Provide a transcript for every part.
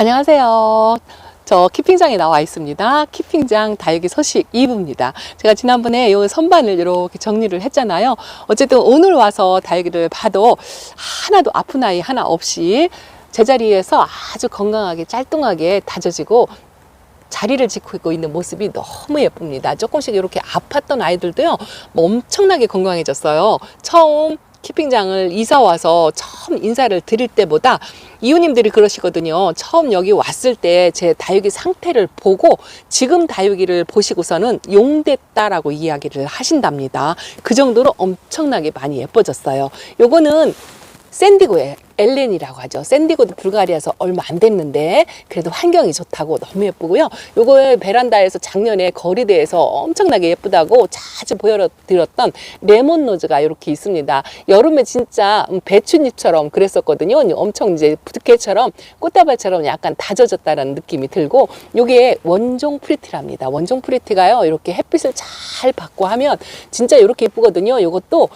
안녕하세요. 저 키핑장에 나와 있습니다. 키핑장 다육이 소식 2부입니다. 제가 지난번에 이 선반을 이렇게 정리를 했잖아요. 어쨌든 오늘 와서 다육이를 봐도 하나도 아픈 아이 하나 없이 제자리에서 아주 건강하게 짤뚱하게 다져지고 자리를 지키고 있는 모습이 너무 예쁩니다. 조금씩 이렇게 아팠던 아이들도요, 뭐 엄청나게 건강해졌어요. 처음 키핑장을 이사 와서 처음 인사를 드릴 때보다 이웃님들이 그러시거든요. 처음 여기 왔을 때 제 다육이 상태를 보고 지금 다육이를 보시고서는 용됐다라고 이야기를 하신답니다. 그 정도로 엄청나게 많이 예뻐졌어요. 요거는 샌디고의 엘렌이라고 하죠. 샌디고도 불가리아서 얼마 안 됐는데 그래도 환경이 좋다고 너무 예쁘고요. 요거 베란다에서 작년에 거리대에서 엄청나게 예쁘다고 자주 보여드렸던 레몬 노즈가 이렇게 있습니다. 여름에 진짜 배춧잎처럼 그랬었거든요. 엄청 이제 부드케처럼 꽃다발처럼 약간 다져졌다는 느낌이 들고 요게 원종 프리티랍니다. 원종 프리티가요. 이렇게 햇빛을 잘 받고 하면 진짜 이렇게 예쁘거든요. 요것도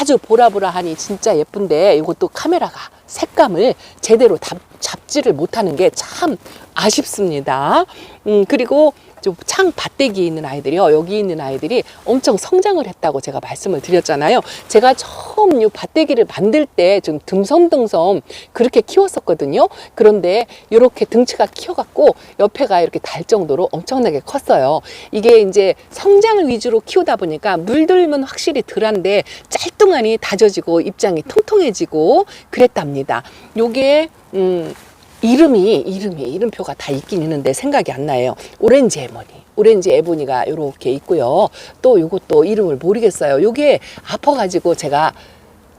아주 보라보라하니 진짜 예쁜데 이것도 카메라가 색감을 제대로 잡, 잡지를 못하는 게 참 아쉽습니다. 음, 그리고 좀창 밭대기 있는 아이들이요. 여기 있는 아이들이 엄청 성장을 했다고 제가 말씀을 드렸잖아요. 제가 처음 이 밭대기를 만들 때 좀 듬성듬성 그렇게 키웠었거든요. 그런데 이렇게 등치가 키워갖고 옆에가 이렇게 달 정도로 엄청나게 컸어요. 이게 이제 성장을 위주로 키우다 보니까 물들면 확실히 덜한데 짤뚱하니 다져지고 입장이 통통해지고 그랬답니다. 요게 음 이름이 이름이 이름표가 다 있긴 있는데 생각이 안 나요. 오렌지 에모니. 오렌지 에보니가 이렇게 있고요. 또 요것도 이름을 모르겠어요. 요게 아파가지고 제가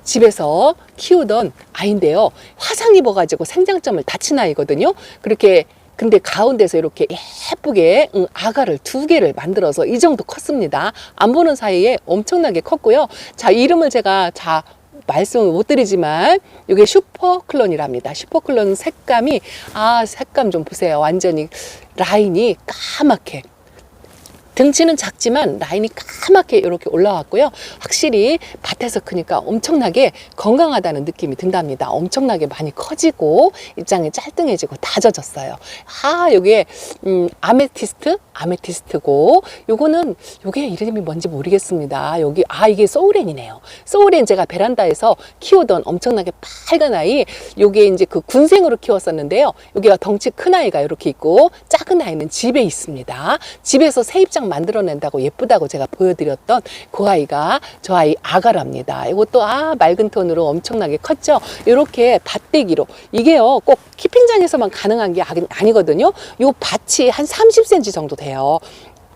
집에서 키우던 아이인데요. 화상 입어가지고 생장점을 다친 아이거든요. 그렇게 근데 가운데서 이렇게 예쁘게 응, 아가를 두 개를 만들어서 이 정도 컸습니다. 안 보는 사이에 엄청나게 컸고요. 자 이름을 제가 자 말씀을 못 드리지만 이게 슈퍼클론이랍니다. 슈퍼클론 색감이 아 색감 좀 보세요. 완전히 라인이 까맣게 등치는 작지만 라인이 까맣게 이렇게 올라왔고요. 확실히 밭에서 크니까 엄청나게 건강하다는 느낌이 든답니다. 엄청나게 많이 커지고 입장이 짤뚱해지고 다져졌어요. 아, 여기에 음, 아메티스트? 아메티스트고 요거는 요게 이름이 뭔지 모르겠습니다. 여기 아 이게 소우렌이네요. 소우렌 제가 베란다에서 키우던 엄청나게 빨간 아이 요게 이제 그 군생으로 키웠었는데요. 여기가 덩치 큰 아이가 이렇게 있고 작은 아이는 집에 있습니다. 집에서 새 입장 만들어낸다고 예쁘다고 제가 보여드렸던 그 아이가 저 아이 아가랍니다. 이것도 아 맑은 톤으로 엄청나게 컸죠. 이렇게 밭대기로 이게요 꼭 키핑장에서만 가능한 게 아니- 아니거든요. 요 밭이 한 30cm 정도 돼요.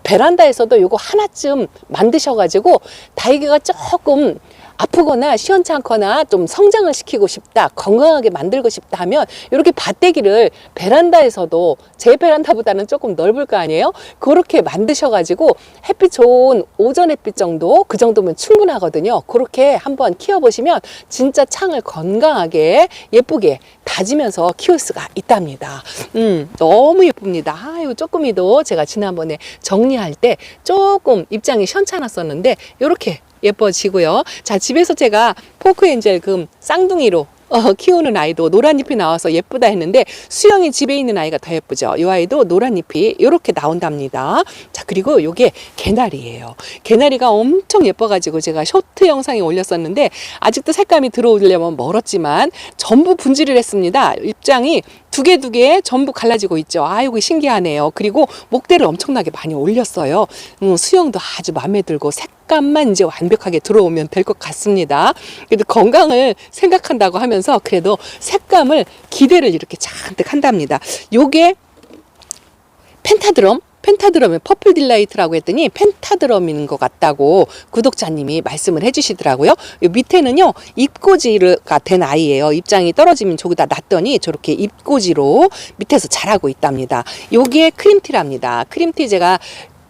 베란다에서도 요거 하나쯤 만드셔가지고 다이기가 조금 아프거나 시원찮거나 좀 성장을 시키고 싶다, 건강하게 만들고 싶다 하면 이렇게 밭대기를 베란다에서도 제 베란다보다는 조금 넓을 거 아니에요? 그렇게 만드셔 가지고 햇빛 좋은 오전 햇빛 정도 그 정도면 충분하거든요. 그렇게 한번 키워 보시면 진짜 창을 건강하게 예쁘게 다지면서 키울 수가 있답니다. 음, 너무 예쁩니다. 아유, 조금이도 제가 지난번에 정리할 때 조금 입장이 시원찮았었는데 이렇게 예뻐지고요. 자, 집에서 제가 포크 엔젤 금 쌍둥이로 어, 키우는 아이도 노란 잎이 나와서 예쁘다 했는데 수영이 집에 있는 아이가 더 예쁘죠. 이 아이도 노란 잎이 이렇게 나온답니다. 자 그리고 요게 개나리예요. 개나리가 엄청 예뻐가지고 제가 쇼트 영상에 올렸었는데 아직도 색감이 들어오려면 멀었지만 전부 분질을 했습니다. 입장이 두 개 두 개 전부 갈라지고 있죠. 아이고 신기하네요. 그리고 목대를 엄청나게 많이 올렸어요. 음, 수영도 아주 마음에 들고 색감만 이제 완벽하게 들어오면 될 것 같습니다. 그래도 건강을 생각한다고 하면서 그래도 색감을 기대를 이렇게 잔뜩 한답니다. 요게 펜타드럼 펜타드럼의 퍼플 딜라이트라고 했더니 펜타드럼인 것 같다고 구독자님이 말씀을 해주시더라고요. 요 밑에는요 잎꽂이가 된 아이예요. 입장이 떨어지면 저기다 놨더니 저렇게 잎꽂이로 밑에서 자라고 있답니다. 요게 크림티랍니다. 크림티 제가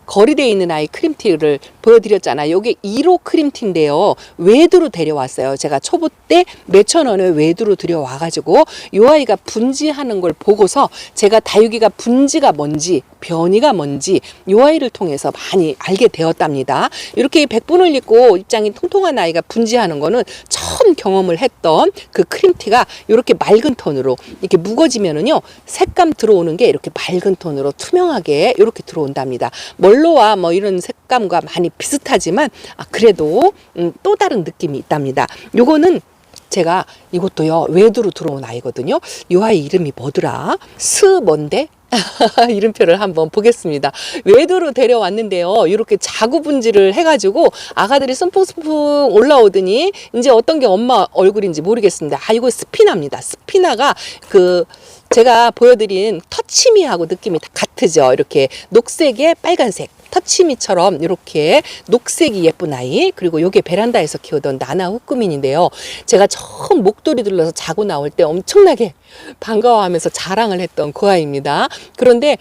거리대에 있는 아이 크림티를 보여드렸잖아요. 요게 1호 크림티인데요. 외두로 데려왔어요. 제가 초보 때 몇천 원을 외두로 들여와가지고 요 아이가 분지하는 걸 보고서 제가 다육이가 분지가 뭔지 변이가 뭔지 요 아이를 통해서 많이 알게 되었답니다. 이렇게 백분을 입고 입장이 통통한 아이가 분지하는 거는 처음 경험을 했던 그 크림티가 이렇게 맑은 톤으로 이렇게 묵어지면은요 색감 들어오는 게 이렇게 맑은 톤으로 투명하게 이렇게 들어온답니다. 멀로와 뭐 이런 색감과 많이 비슷하지만 아, 그래도 음, 또 다른 느낌이 있답니다. 요거는 제가 이것도요 외두로 들어온 아이거든요. 이 아이 이름이 뭐더라? 스 뭔데? 이름표를 한번 보겠습니다. 외도로 데려왔는데요. 이렇게 자구 분지를 해가지고 아가들이 숨풍숨풍 올라오더니 이제 어떤 게 엄마 얼굴인지 모르겠습니다. 아 이거 스피나입니다. 스피나가 그 제가 보여드린 터치미하고 느낌이 다 같으죠. 이렇게 녹색에 빨간색. 터치미처럼 이렇게 녹색이 예쁜 아이 그리고 요게 베란다에서 키우던 나나 후꾸민인데요 제가 처음 목도리 둘러서 자고 나올 때 엄청나게 반가워하면서 자랑을 했던 그 아이입니다 그런데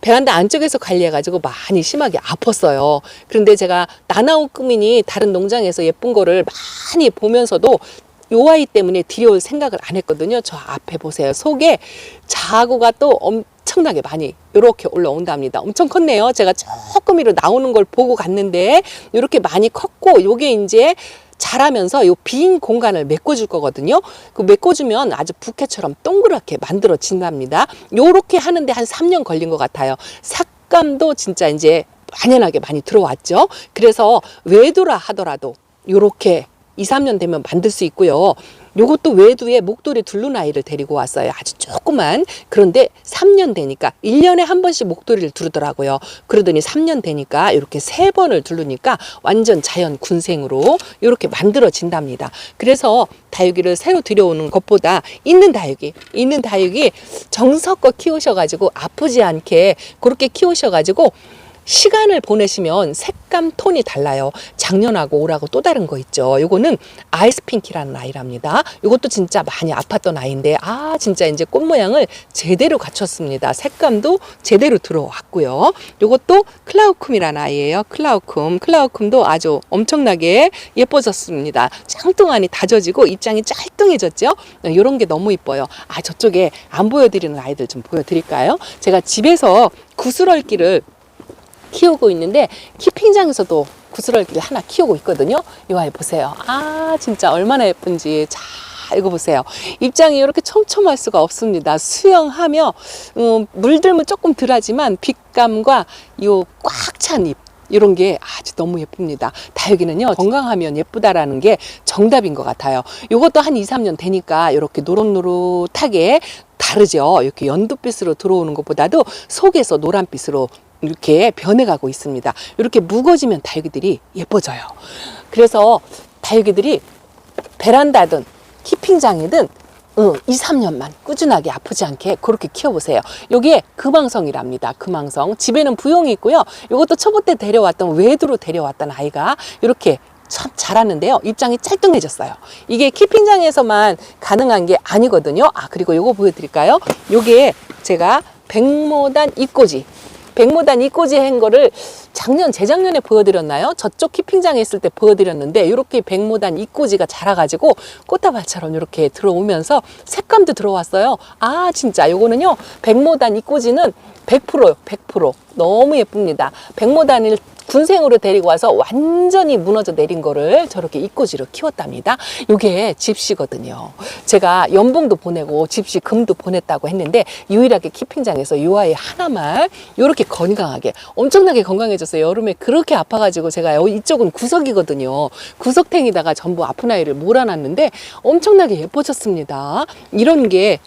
베란다 안쪽에서 관리해가지고 많이 심하게 아팠어요. 그런데 제가 나나우 꾸민이 다른 농장에서 예쁜 거를 많이 보면서도 요 아이 때문에 들여올 생각을 안 했거든요. 저 앞에 보세요. 속에 자구가 또 엄청 나게 많이 이렇게 올라온답니다. 엄청 컸네요. 제가 조금 이로 나오는 걸 보고 갔는데 이렇게 많이 컸고 요게 이제 자라면서 요빈 공간을 메꿔줄 거거든요. 그 메꿔주면 아주 부케처럼 동그랗게 만들어진답니다. 요렇게 하는데 한 3년 걸린 것 같아요. 삭감도 진짜 이제 만연하게 많이 들어왔죠. 그래서 외도라 하더라도 요렇게 2, 3년 되면 만들 수 있고요. 요것도 외두에 목도리 둘른 아이를 데리고 왔어요. 아주 조그만. 그런데 3년 되니까 1년에 한 번씩 목도리를 두르더라고요. 그러더니 3년 되니까 이렇게 세 번을 두르니까 완전 자연 군생으로 이렇게 만들어진답니다. 그래서 다육이를 새로 들여오는 것보다 있는 다육이, 있는 다육이 정성껏 키우셔가지고 아프지 않게 그렇게 키우셔가지고 시간을 보내시면 색감 톤이 달라요. 작년하고 올하고 또 다른 거 있죠. 요거는 아이스핑키라는 아이랍니다. 요것도 진짜 많이 아팠던 아이인데 아 진짜 이제 꽃 모양을 제대로 갖췄습니다. 색감도 제대로 들어왔고요. 요것도 클라우쿰이라는 아이예요. 클라우쿰. 클라우쿰도 아주 엄청나게 예뻐졌습니다. 짱뚱하니 다져지고 입장이 짤뚱해졌죠. 요런 게 너무 이뻐요. 아 저쪽에 안 보여드리는 아이들 좀 보여드릴까요? 제가 집에서 구슬얼기를 키우고 있는데 키핑장에서도 구슬얼기를 하나 키우고 있거든요. 이 아이 보세요. 아 진짜 얼마나 예쁜지 자 이거 보세요. 입장이 이렇게 촘촘할 수가 없습니다. 수영하며 음, 물들면 조금 덜하지만 빛감과 요 꽉 찬 잎. 이런 게 아주 너무 예쁩니다. 다육이는요, 건강하면 예쁘다라는 게 정답인 것 같아요. 요것도 한 2, 3년 되니까 이렇게 노릇노릇하게 다르죠. 이렇게 연두빛으로 들어오는 것보다도 속에서 노란빛으로 이렇게 변해가고 있습니다. 이렇게 묵어지면 다육이들이 예뻐져요. 그래서 다육이들이 베란다든 키핑장이든 응, 2, 3년만 꾸준하게 아프지 않게 그렇게 키워보세요. 요게 금왕성이랍니다. 금왕성. 집에는 부용이 있고요. 요것도 초보 때 데려왔던 외두로 데려왔던 아이가 이렇게 참 자랐는데요. 입장이 찰뚱해졌어요. 이게 키핑장에서만 가능한 게 아니거든요. 아, 그리고 요거 보여드릴까요? 요게 제가 백모단 이꼬지 백모단 이꼬지 한 거를 작년 재작년에 보여드렸나요? 저쪽 키핑장에 있을 때 보여드렸는데 이렇게 백모단 이꼬지가 자라가지고 꽃다발처럼 이렇게 들어오면서 색감도 들어왔어요. 아 진짜 요거는요 백모단 이꼬지는 100%요 100% 너무 예쁩니다. 백모단을 군생으로 데리고 와서 완전히 무너져 내린 거를 저렇게 이꼬지로 키웠답니다. 이게 집시거든요. 제가 연봉도 보내고 집시 금도 보냈다고 했는데 유일하게 키핑장에서 이 아이 하나만 이렇게 건강하게 엄청나게 건강해졌어요. 여름에 그렇게 아파가지고 제가 이쪽은 구석이거든요. 구석탱이다가 전부 아픈 아이를 몰아놨는데 엄청나게 예뻐졌습니다. 이런 게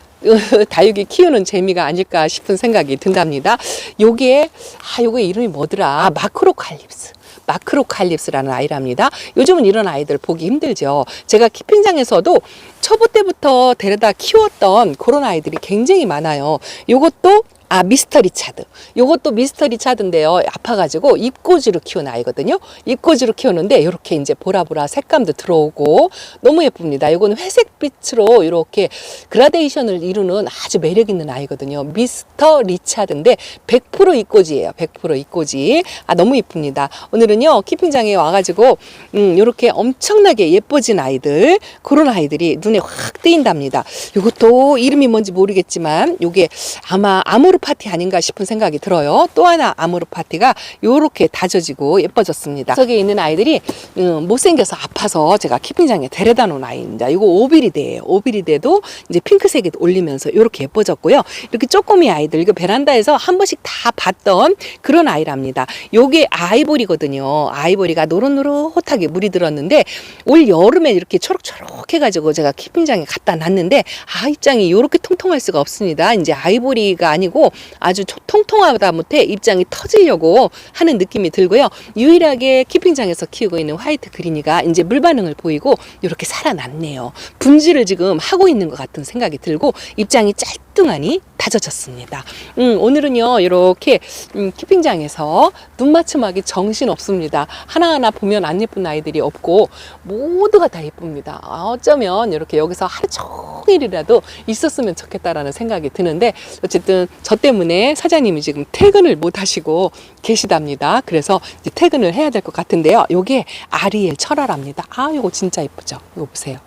다육이 키우는 재미가 아닐까 싶은 생각이 든답니다. 요게 아 요게 이름이 뭐더라? 아, 마크로칼립스. 마크로칼립스라는 아이랍니다. 요즘은 이런 아이들 보기 힘들죠. 제가 키핑장에서도 초보 때부터 데려다 키웠던 그런 아이들이 굉장히 많아요. 요것도 아 미스터 리 차드. 요것도 미스터 리 차드인데요. 아파가지고 입꼬지로 키운 아이거든요. 입꼬지로 키우는데 이렇게 이제 보라보라 색감도 들어오고 너무 예쁩니다. 이거는 회색빛으로 이렇게 그라데이션을 이루는 아주 매력 있는 아이거든요. 미스터 리차드인데 100% 입꼬지예요. 100% 입꼬지. 아 너무 예쁩니다. 오늘은요 키핑장에 와가지고 음 이렇게 엄청나게 예뻐진 아이들 그런 아이들이 눈에 확 띄인답니다. 이것도 이름이 뭔지 모르겠지만 요게 아마 아모르 파티 아닌가 싶은 생각이 들어요. 또 하나 아모르 파티가 요렇게 다져지고 예뻐졌습니다. 속에 있는 아이들이 음, 못생겨서 아파서 제가 키핑장에 데려다 놓은 아이입니다. 이거 오비리데예요. 오비리데도 이제 핑크색이 올리면서 이렇게 예뻐졌고요. 이렇게 쪼꼬미 아이들 이거 베란다에서 한 번씩 다 봤던 그런 아이랍니다. 요게 아이보리거든요. 아이보리가 노릇노릇하게 물이 들었는데 올 여름에 이렇게 초록초록 해가지고 제가 키핑장에 갖다 놨는데 아 입장이 이렇게 통통할 수가 없습니다. 이제 아이보리가 아니고 아주 초- 통통하다 못해 입장이 터지려고 하는 느낌이 들고요. 유일하게 키핑장에서 키우고 있는 화이트 그리니가 이제 물 반응을 보이고 이렇게 살아났네요. 분지를 지금 하고 있는 것 같은 생각이 들고 입장이 짤 뚱하니 다져졌습니다. 음, 오늘은요 이렇게 음, 키핑장에서 눈 맞춤하기 정신 없습니다. 하나하나 보면 안 예쁜 아이들이 없고 모두가 다 예쁩니다. 아, 어쩌면 이렇게 여기서 하루 종일이라도 있었으면 좋겠다라는 생각이 드는데 어쨌든 저 때문에 사장님이 지금 퇴근을 못 하시고 계시답니다. 그래서 퇴근을 해야 될 것 같은데요. 요게 아리엘 철화랍니다. 아, 요거 진짜 예쁘죠? 이거 보세요.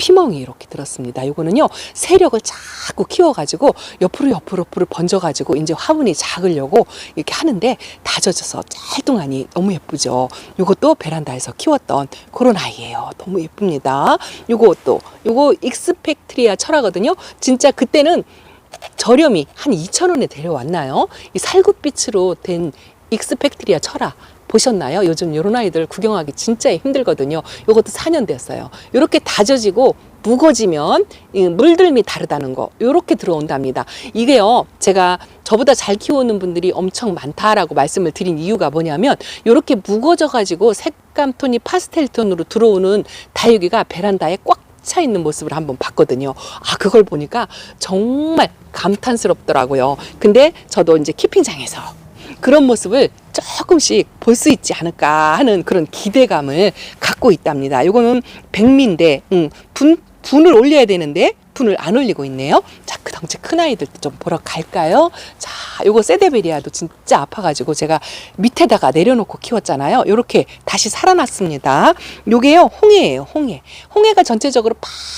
피멍이 이렇게 들었습니다. 요거는요, 세력을 자꾸 키워가지고 옆으로 옆으로 옆으로 번져가지고 이제 화분이 작으려고 이렇게 하는데 다져져서 짤뚱하니 너무 예쁘죠. 요것도 베란다에서 키웠던 그런 아이예요. 너무 예쁩니다. 요것도, 요거 익스펙트리아 철화거든요. 진짜 그때는 저렴이 한 2,000원에 데려왔나요? 이 살구빛으로 된 익스펙트리아 철화 보셨나요? 요즘 요런 아이들 구경하기 진짜 힘들거든요. 요것도 4년 됐어요. 요렇게 다져지고 무거지면 이 물들미 다르다는 거 요렇게 들어온답니다. 이게요. 제가 저보다 잘 키우는 분들이 엄청 많다라고 말씀을 드린 이유가 뭐냐면 요렇게 무거져 가지고 색감 톤이 파스텔 톤으로 들어오는 다육이가 베란다에 꽉 차 있는 모습을 한번 봤거든요. 아, 그걸 보니까 정말 감탄스럽더라고요. 근데 저도 이제 키핑장에서 그런 모습을 조금씩 볼 수 있지 않을까 하는 그런 기대감을 갖고 있답니다. 요거는 백미인데, 음, 분, 분을 올려야 되는데, 분을 안 올리고 있네요. 자, 그 덩치 큰 아이들도 좀 보러 갈까요? 자, 요거 세데베리아도 진짜 아파가지고 제가 밑에다가 내려놓고 키웠잖아요. 요렇게 다시 살아났습니다. 요게요, 홍해예요, 홍해. 홍해가 전체적으로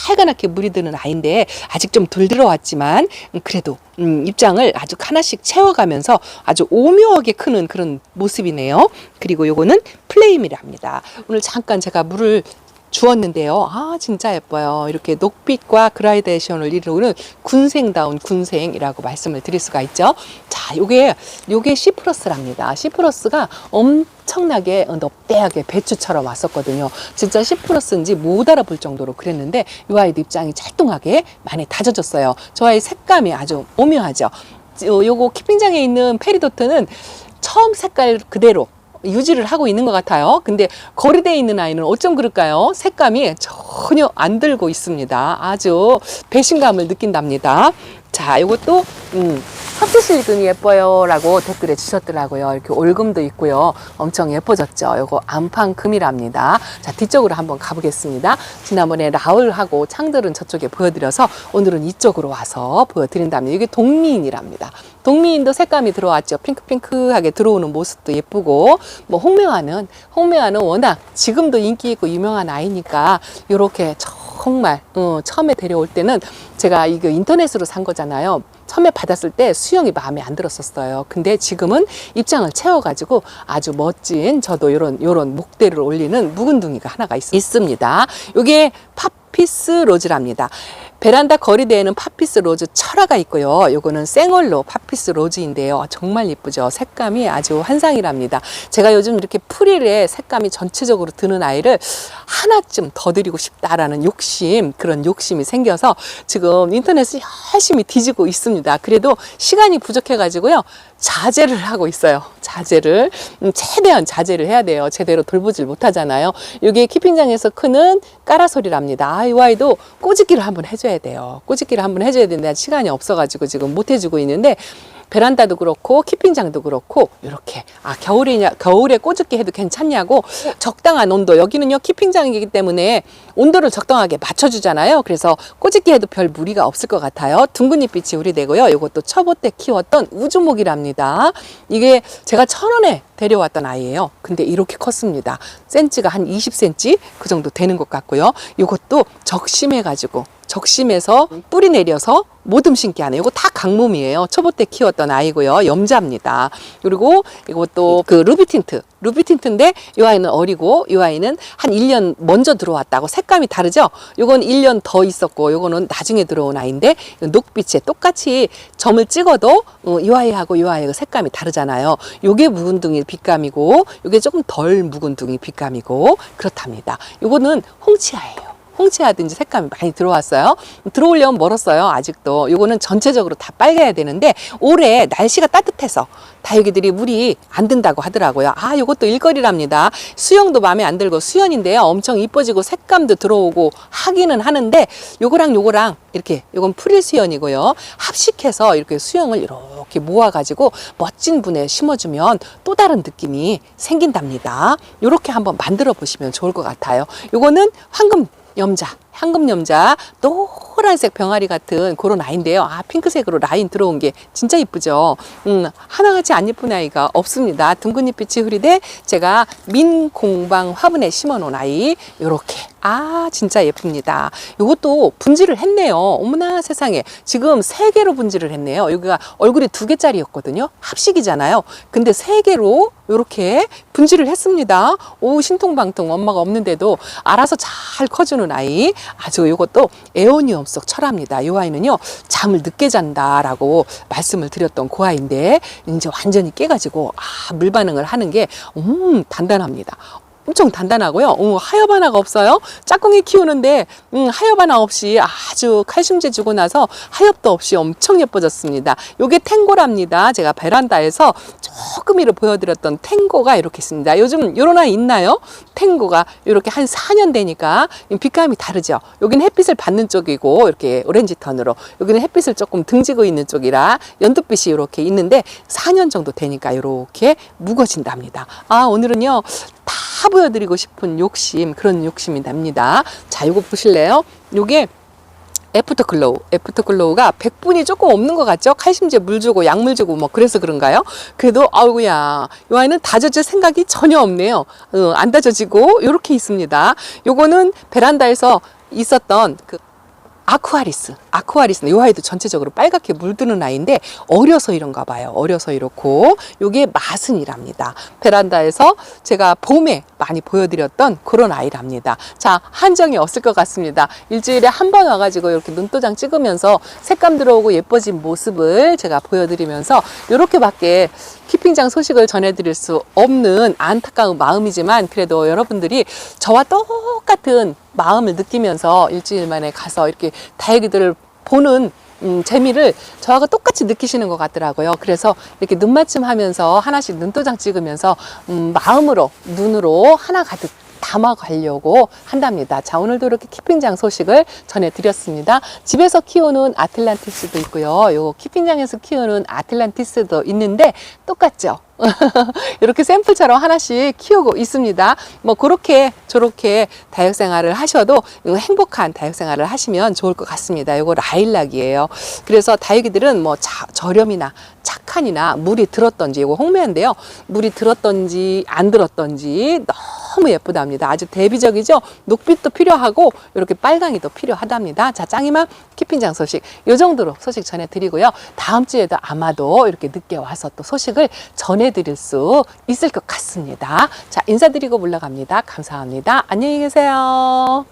빨간하게 물이 드는 아이인데, 아직 좀 덜 들어왔지만, 음, 그래도 음, 입장을 아주 하나씩 채워가면서 아주 오묘하게 크는 그런 모습이네요. 그리고 요거는 플레임이랍니다. 오늘 잠깐 제가 물을 주었는데요. 아, 진짜 예뻐요. 이렇게 녹빛과 그라데이션을 이루는 군생다운 군생이라고 말씀을 드릴 수가 있죠. 자, 요게, 요게. C 플러스가 엄청나게 넙대하게 배추처럼 왔었거든요. 진짜 C 플러스인지 못 알아볼 정도로 그랬는데, 이 아이도 입장이 찰뚱하게 많이 다져졌어요. 저 아이 색감이 아주 오묘하죠. 요- 요거 키핑장에 있는 페리도트는 처음 색깔 그대로 유지를 하고 있는 것 같아요. 근데 거리대에 있는 아이는 어쩜 그럴까요? 색감이 전혀 안 들고 있습니다. 아주 배신감을 느낀답니다. 자, 이것도 음, 섭지실금이 예뻐요 라고 댓글에 주셨더라고요. 이렇게 올금도 있고요. 엄청 예뻐졌죠. 이거 안판금이랍니다. 자, 뒤쪽으로 한번 가보겠습니다. 지난번에 라울하고 창들은 저쪽에 보여드려서 오늘은 이쪽으로 와서 보여드린답니다. 이게 동미인이랍니다. 동미인도 색감이 들어왔죠. 핑크핑크하게 들어오는 모습도 예쁘고 뭐 홍매화는 홍매화는 워낙 지금도 인기 있고 유명한 아이니까 이렇게 정말 어, 처음에 데려올 때는 제가 이거 인터넷으로 산 거잖아요. 처음에 받았을 때 수영이 마음에 안 들었었어요. 근데 지금은 입장을 채워가지고 아주 멋진 저도 이런 이런 목대를 올리는 묵은둥이가 하나가 있, 있습니다. 이게 파피스 로즈랍니다. 베란다 거리대에는 파피스 로즈 철화가 있고요. 요거는 생얼로 파피스 로즈인데요. 정말 예쁘죠. 색감이 아주 환상이랍니다. 제가 요즘 이렇게 프릴에 색감이 전체적으로 드는 아이를 하나쯤 더 드리고 싶다라는 욕심, 그런 욕심이 생겨서 지금 인터넷을 열심히 뒤지고 있습니다. 그래도 시간이 부족해가지고요. 자제를 하고 있어요. 자제를. 음, 최대한 자제를 해야 돼요. 제대로 돌보질 못하잖아요. 이게 키핑장에서 크는 까라솔이랍니다. 아, 이 아이도 꼬집기를 한번 해줘야 해줘야 돼요. 꼬집기를 한번 해줘야 되는데 시간이 없어가지고 지금 못 해주고 있는데 베란다도 그렇고 키핑장도 그렇고 이렇게 아 겨울이냐 겨울에 꼬집기 해도 괜찮냐고 적당한 온도 여기는요 키핑장이기 때문에 온도를 적당하게 맞춰주잖아요. 그래서 꼬집기 해도 별 무리가 없을 것 같아요. 둥근 잎빛이 우리 되고요. 이것도 처보 때 키웠던 우주목이랍니다. 이게 제가 천 원에 데려왔던 아이예요. 근데 이렇게 컸습니다. 센치가 한 20cm 그 정도 되는 것 같고요. 이것도 적심해가지고 적심해서 뿌리 내려서 모듬 심기 하네. 이거 다 강몸이에요. 초보 때 키웠던 아이고요. 염자입니다. 그리고 이것도 그 루비 틴트. 루비 틴트인데 이 아이는 어리고 이 아이는 한 1년 먼저 들어왔다고 색감이 다르죠? 요건 1년 더 있었고 요거는 나중에 들어온 아이인데 녹빛에 똑같이 점을 찍어도 어, 이 아이하고 이 아이가 색감이 다르잖아요. 요게 묵은둥이 빛감이고 요게 조금 덜 묵은둥이 빛감이고 그렇답니다. 요거는 홍치아예요. 홍채하든지 색감이 많이 들어왔어요. 들어오려면 멀었어요. 아직도. 요거는 전체적으로 다 빨개야 되는데 올해 날씨가 따뜻해서 다육이들이 물이 안 든다고 하더라고요. 아, 요것도 일거리랍니다. 수영도 마음에 안 들고 수연인데요. 엄청 이뻐지고 색감도 들어오고 하기는 하는데 요거랑 요거랑 이렇게 요건 프릴 수연이고요. 합식해서 이렇게 수영을 이렇게 모아가지고 멋진 분에 심어주면 또 다른 느낌이 생긴답니다. 요렇게 한번 만들어 보시면 좋을 것 같아요. 요거는 황금 염자, 황금 염자, 노란색 병아리 같은 그런 아이인데요. 아, 핑크색으로 라인 들어온 게 진짜 이쁘죠. 음, 하나같이 안 예쁜 아이가 없습니다. 둥근 잎빛이 흐리되 제가 민공방 화분에 심어 놓은 아이, 요렇게. 아, 진짜 예쁩니다. 요것도 분질을 했네요. 어머나 세상에. 지금 세 개로 분질을 했네요. 여기가 얼굴이 두 개짜리였거든요. 합식이잖아요. 근데 세 개로 요렇게 분질을 했습니다. 오, 신통방통 엄마가 없는데도 알아서 잘 커주는 아이. 아주 요것도 에오니움 속 철합니다. 요 아이는요, 잠을 늦게 잔다라고 말씀을 드렸던 그 아이인데, 이제 완전히 깨가지고, 아, 물 반응을 하는 게, 음, 단단합니다. 엄청 단단하고요. 어, 하엽 하나가 없어요. 짝꿍이 키우는데 음, 하엽 하나 없이 아주 칼슘제 주고 나서 하엽도 없이 엄청 예뻐졌습니다. 요게 탱고랍니다. 제가 베란다에서 조금이로 보여드렸던 탱고가 이렇게 있습니다. 요즘 요런 아이 있나요? 탱고가 이렇게 한 4년 되니까 빛감이 다르죠. 여기는 햇빛을 받는 쪽이고 이렇게 오렌지 턴으로 여기는 햇빛을 조금 등지고 있는 쪽이라 연두빛이 이렇게 있는데 4년 정도 되니까 이렇게 무거진답니다. 아 오늘은요 다 보여드리고 싶은 욕심 그런 욕심이 납니다. 자 이거 보실래요? 요게 애프터 글로우. 애프터 글로우가 백분이 조금 없는 것 같죠? 칼슘제 물 주고 약물 주고 뭐 그래서 그런가요? 그래도 아우야 이 아이는 다져질 생각이 전혀 없네요. 어, 안 다져지고 이렇게 있습니다. 요거는 베란다에서 있었던 그 아쿠아리스, 아쿠아리스. 이 아이도 전체적으로 빨갛게 물드는 아이인데 어려서 이런가 봐요. 어려서 이렇고 요게 마슨이랍니다. 베란다에서 제가 봄에 많이 보여드렸던 그런 아이랍니다. 자 한정이 없을 것 같습니다. 일주일에 한 번 와가지고 이렇게 눈도장 찍으면서 색감 들어오고 예뻐진 모습을 제가 보여드리면서 이렇게 밖에 키핑장 소식을 전해드릴 수 없는 안타까운 마음이지만 그래도 여러분들이 저와 똑같은 마음을 느끼면서 일주일 만에 가서 이렇게 다육이들을 보는 음, 재미를 저하고 똑같이 느끼시는 것 같더라고요. 그래서 이렇게 눈맞춤 하면서 하나씩 눈도장 찍으면서 음, 마음으로, 눈으로 하나 가득 담아가려고 한답니다. 자, 오늘도 이렇게 키핑장 소식을 전해드렸습니다. 집에서 키우는 아틀란티스도 있고요. 요 키핑장에서 키우는 아틀란티스도 있는데 똑같죠? 이렇게 샘플처럼 하나씩 키우고 있습니다. 뭐 그렇게 저렇게 다육 생활을 하셔도 행복한 다육 생활을 하시면 좋을 것 같습니다. 이거 라일락이에요. 그래서 다육이들은 뭐 자, 저렴이나 착한이나 물이 들었던지 이거 홍매인데요. 물이 들었던지 안 들었던지 너무 예쁘답니다. 아주 대비적이죠. 녹빛도 필요하고 이렇게 빨강이도 필요하답니다. 자, 짱이만 키핑장 소식 이 정도로 소식 전해드리고요. 다음 주에도 아마도 이렇게 늦게 와서 또 소식을 전해 드릴 수 있을 것 같습니다. 자, 인사드리고 물러갑니다. 감사합니다. 안녕히 계세요.